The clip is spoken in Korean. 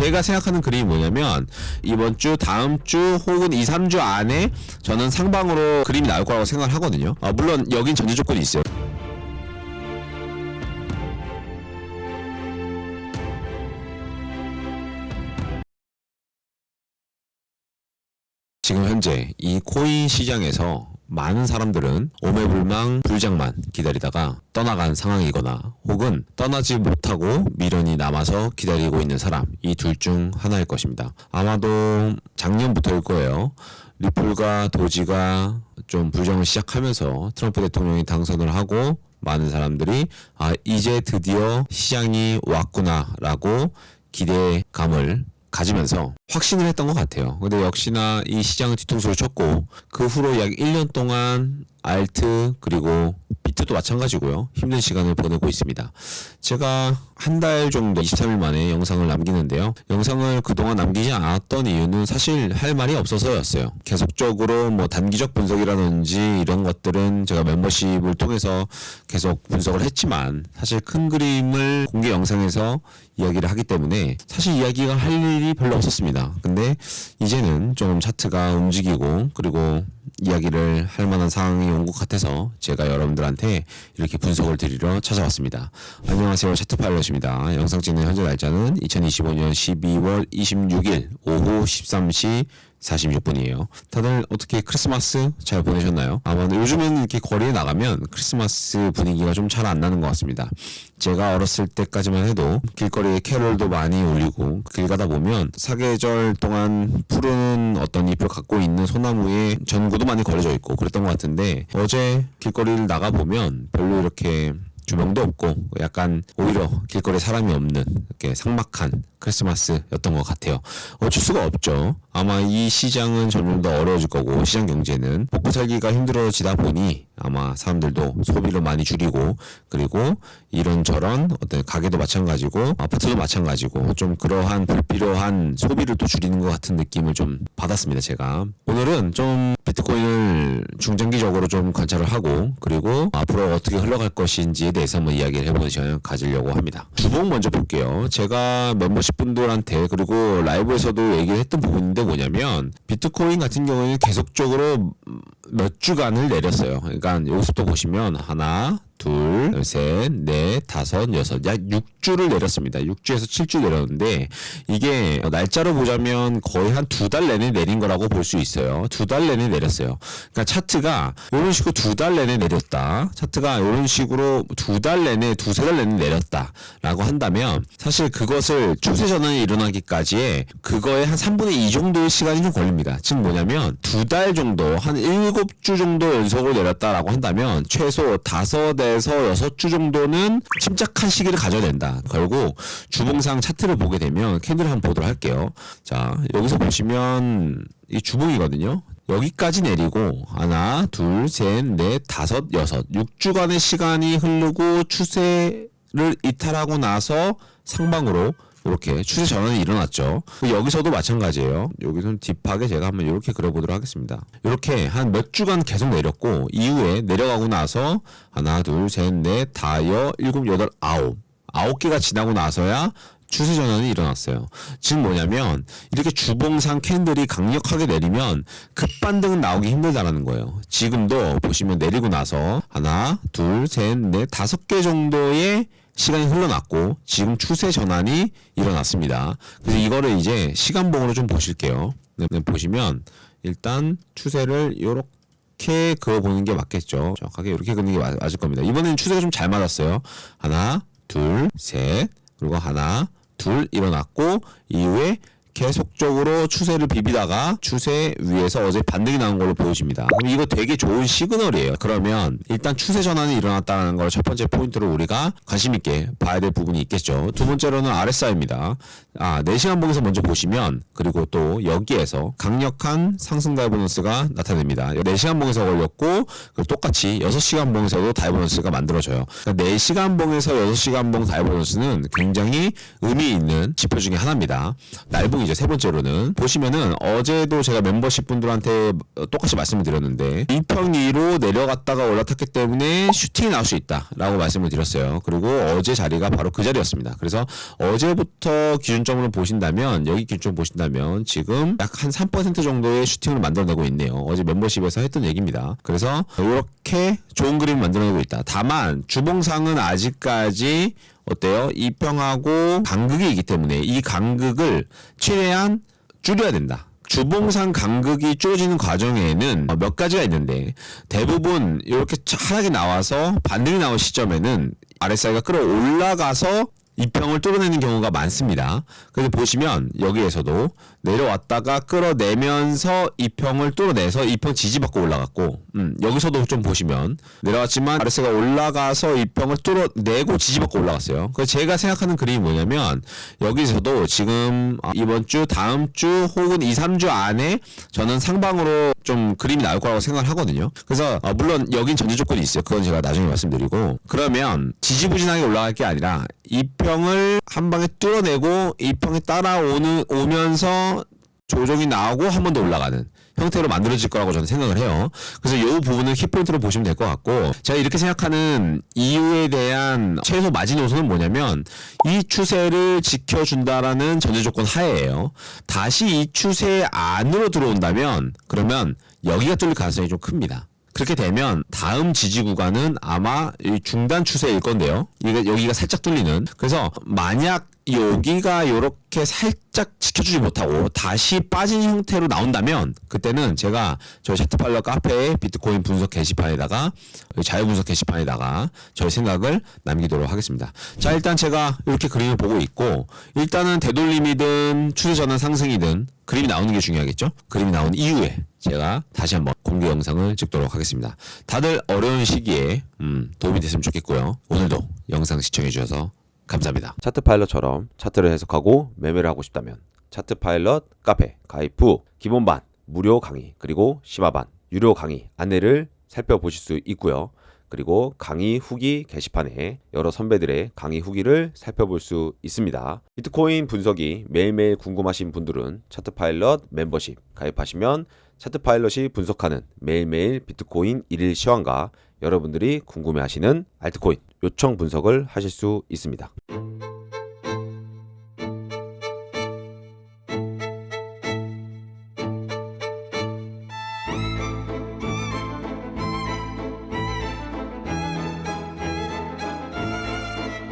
제가 생각하는 그림이 뭐냐면 이번 주, 다음 주 혹은 2, 3주 안에 저는 상방으로 그림이 나올 거라고 생각을 하거든요. 아, 물론 여긴 전제 조건이 있어요. 지금 현재 이 코인 시장에서 많은 사람들은 오매불망 불장만 기다리다가 떠나간 상황이거나 혹은 떠나지 못하고 미련이 남아서 기다리고 있는 사람 이 둘 중 하나일 것입니다. 아마도 작년부터일 거예요. 리플과 도지가 좀 부정을 시작하면서 트럼프 대통령이 당선을 하고 많은 사람들이 아 이제 드디어 시장이 왔구나라고 기대감을 가지면서 확신을 했던 것 같아요. 근데 역시나 이 시장은 뒤통수를 쳤고 그 후로 약 1년 동안 알트 그리고 비트도 마찬가지고요. 힘든 시간을 보내고 있습니다. 제가 한 달 정도 23일 만에 영상을 남기는데요. 영상을 그동안 남기지 않았던 이유는 사실 할 말이 없어서였어요. 계속적으로 뭐 단기적 분석이라든지 이런 것들은 제가 멤버십을 통해서 계속 분석을 했지만 사실 큰 그림을 공개 영상에서 이야기를 하기 때문에 사실 이야기가 할 일이 별로 없었습니다. 근데 이제는 좀 차트가 움직이고 그리고 이야기를 할 만한 상황이 온 것 같아서 제가 여러분들한테 이렇게 분석을 드리러 찾아왔습니다. 안녕하세요. 차트 파일럿입니다. 영상 찍는 현재 날짜는 2025년 12월 26일 오후 13시 46분이에요. 다들 어떻게 크리스마스 잘 보내셨나요? 아마 요즘에는 이렇게 거리에 나가면 크리스마스 분위기가 좀 잘 안 나는 것 같습니다. 제가 어렸을 때까지만 해도 길거리에 캐롤도 많이 울리고 길 가다 보면 사계절 동안 푸른 어떤 잎을 갖고 있는 소나무에 전구도 많이 걸려져 있고 그랬던 것 같은데 어제 길거리를 나가 보면 별로 이렇게 조명도 없고 약간 오히려 길거리에 사람이 없는 이렇게 삭막한 크리스마스였던 것 같아요. 어쩔 수가 없죠. 아마 이 시장은 점점 더 어려워질 거고 시장 경제는 먹고 살기가 힘들어지다 보니 아마 사람들도 소비를 많이 줄이고 그리고 이런저런 어떤 가게도 마찬가지고 아파트도 마찬가지고 좀 그러한 불필요한 소비를 또 줄이는 것 같은 느낌을 좀 받았습니다. 제가 오늘은 좀 비트코인을 중장기적으로 좀 관찰을 하고 그리고 앞으로 어떻게 흘러갈 것인지에 대해서 한번 이야기를 해보는 시간을 가지려고 합니다. 주봉 먼저 볼게요. 제가 멤버십 분들한테 그리고 라이브에서도 얘기를 했던 부분인데 뭐냐면 비트코인 같은 경우에는 계속적으로 몇 주간을 내렸어요. 그러니까 여기서부터 보시면 하나, 둘, 셋, 넷, 다섯, 여섯, 약 6주를 내렸습니다. 6주에서 7주 내렸는데 이게 날짜로 보자면 거의 한 두 달 내내 내린 거라고 볼 수 있어요. 두 달 내내 내렸어요. 그러니까 차트가 이런 식으로 두 달 내내 내렸다. 차트가 이런 식으로 두 달 내내, 두세 달 내내 내렸다 라고 한다면 사실 그것을 추세 전환이 일어나기까지의 그거의 한 3분의 2 정도의 시간이 좀 걸립니다. 즉 뭐냐면 두 달 정도, 한 7주 정도 연속으로 내렸다라고 한다면 최소 다섯 에서 여섯 주 정도는 침착한 시기를 가져야 된다. 결국 주봉상 차트를 보게 되면 캔들을 한번 보도록 할게요. 자, 여기서 보시면 이 주봉이거든요. 여기까지 내리고 하나, 둘, 셋, 넷, 다섯, 여섯, 6주간의 시간이 흐르고 추세를 이탈하고 나서 상방으로 이렇게 추세 전환이 일어났죠. 여기서도 마찬가지예요. 여기서는 딥하게 제가 한번 이렇게 그려보도록 하겠습니다. 이렇게 한 몇 주간 계속 내렸고 이후에 내려가고 나서 하나, 둘, 셋, 넷, 다여, 일곱, 여덟, 아홉 아홉 개가 지나고 나서야 추세 전환이 일어났어요. 즉 뭐냐면 이렇게 주봉상 캔들이 강력하게 내리면 급반등은 나오기 힘들다라는 거예요. 지금도 보시면 내리고 나서 하나, 둘, 셋, 넷, 다섯 개 정도의 시간이 흘러났고 지금 추세 전환이 일어났습니다. 그래서 이거를 이제 시간봉으로 좀 보실게요. 네, 네, 보시면 일단 추세를 이렇게 그어보는 게 맞겠죠. 정확하게 이렇게 그는 게 맞- 맞을 겁니다. 이번에는 추세가 좀 잘 맞았어요. 하나, 둘, 셋, 그리고 하나, 둘 일어났고 이후에 계속적으로 추세를 비비다가 추세 위에서 어제 반등이 나온 걸로 보여집니다. 그럼 이거 되게 좋은 시그널이에요. 그러면 일단 추세 전환이 일어났다는 걸 첫 번째 포인트로 우리가 관심 있게 봐야 될 부분이 있겠죠. 두 번째로는 RSI입니다. 아, 4시간 봉에서 먼저 보시면 그리고 또 여기에서 강력한 상승 다이버넌스가 나타냅니다. 4시간 봉에서 걸렸고 똑같이 6시간 봉에서도 다이버넌스가 만들어져요. 그러니까 4시간 봉에서 6시간 봉 다이버넌스는 굉장히 의미 있는 지표 중에 하나입니다. 날봉이죠. 이제 세 번째로는 보시면은 어제도 제가 멤버십 분들한테 똑같이 말씀을 드렸는데 2평 2로 내려갔다가 올라탔기 때문에 슈팅이 나올 수 있다라고 말씀을 드렸어요. 그리고 어제 자리가 바로 그 자리였습니다. 그래서 어제부터 기준점으로 보신다면 여기 기준점 보신다면 지금 약 한 3% 정도의 슈팅을 만들어내고 있네요. 어제 멤버십에서 했던 얘기입니다. 그래서 이렇게 좋은 그림을 만들어내고 있다. 다만 주봉상은 아직까지 어때요? 이평하고 간극이 있기 때문에 이 간극을 최대한 줄여야 된다. 주봉상 간극이 줄어지는 과정에는 어, 몇 가지가 있는데 대부분 이렇게 하락이 나와서 반등이 나온 시점에는 RSI가 끌어올라가서 이평을 뚫어내는 경우가 많습니다. 그래서 보시면 여기에서도 내려왔다가 끌어내면서 이평을 뚫어내서 이평 지지받고 올라갔고 음, 여기서도 좀 보시면 내려왔지만 RS가 올라가서 이평을 뚫어내고 지지받고 올라갔어요. 그래서 제가 생각하는 그림이 뭐냐면 여기서도 지금 아, 이번 주 다음 주 혹은 2, 3주 안에 저는 상방으로 좀 그림이 나올 거라고 생각을 하거든요. 그래서 어, 물론 여긴 전제 조건이 있어요. 그건 제가 나중에 말씀드리고 그러면 지지부진하게 올라갈 게 아니라 이평을 한 방에 뚫어내고 이평에 따라오는 오면서 조정이 나오고 한 번 더 올라가는 형태로 만들어질 거라고 저는 생각을 해요. 그래서 이 부분은 키포인트로 보시면 될 것 같고 제가 이렇게 생각하는 이유에 대한 최소 마지노선은 뭐냐면 이 추세를 지켜준다라는 전제 조건 하에예요. 다시 이 추세 안으로 들어온다면 그러면 여기가 뚫릴 가능성이 좀 큽니다. 그렇게 되면 다음 지지 구간은 아마 이 중단 추세일 건데요. 여기가 살짝 뚫리는. 그래서 만약 여기가 이렇게 살짝 지켜주지 못하고 다시 빠진 형태로 나온다면 그때는 제가 저희 차트팔러 카페에 비트코인 분석 게시판에다가 자유 분석 게시판에다가 저희 생각을 남기도록 하겠습니다. 자 일단 제가 이렇게 그림을 보고 있고 일단은 되돌림이든 추세 전환 상승이든 그림이 나오는 게 중요하겠죠. 그림이 나온 이후에 제가 다시 한번 공개 영상을 찍도록 하겠습니다. 다들 어려운 시기에 음, 도움이 됐으면 좋겠고요. 오늘도 영상 시청해 주셔서 감사합니다. 차트 파일럿처럼 차트를 해석하고 매매를 하고 싶다면 차트 파일럿 카페 가입 후 기본반 무료 강의 그리고 심화반 유료 강의 안내를 살펴보실 수 있고요. 그리고 강의 후기 게시판에 여러 선배들의 강의 후기를 살펴볼 수 있습니다. 비트코인 분석이 매일매일 궁금하신 분들은 차트 파일럿 멤버십 가입하시면 차트 파일럿이 분석하는 매일매일 비트코인 일일 시황과 여러분들이 궁금해하시는 알트코인 요청 분석을 하실 수 있습니다.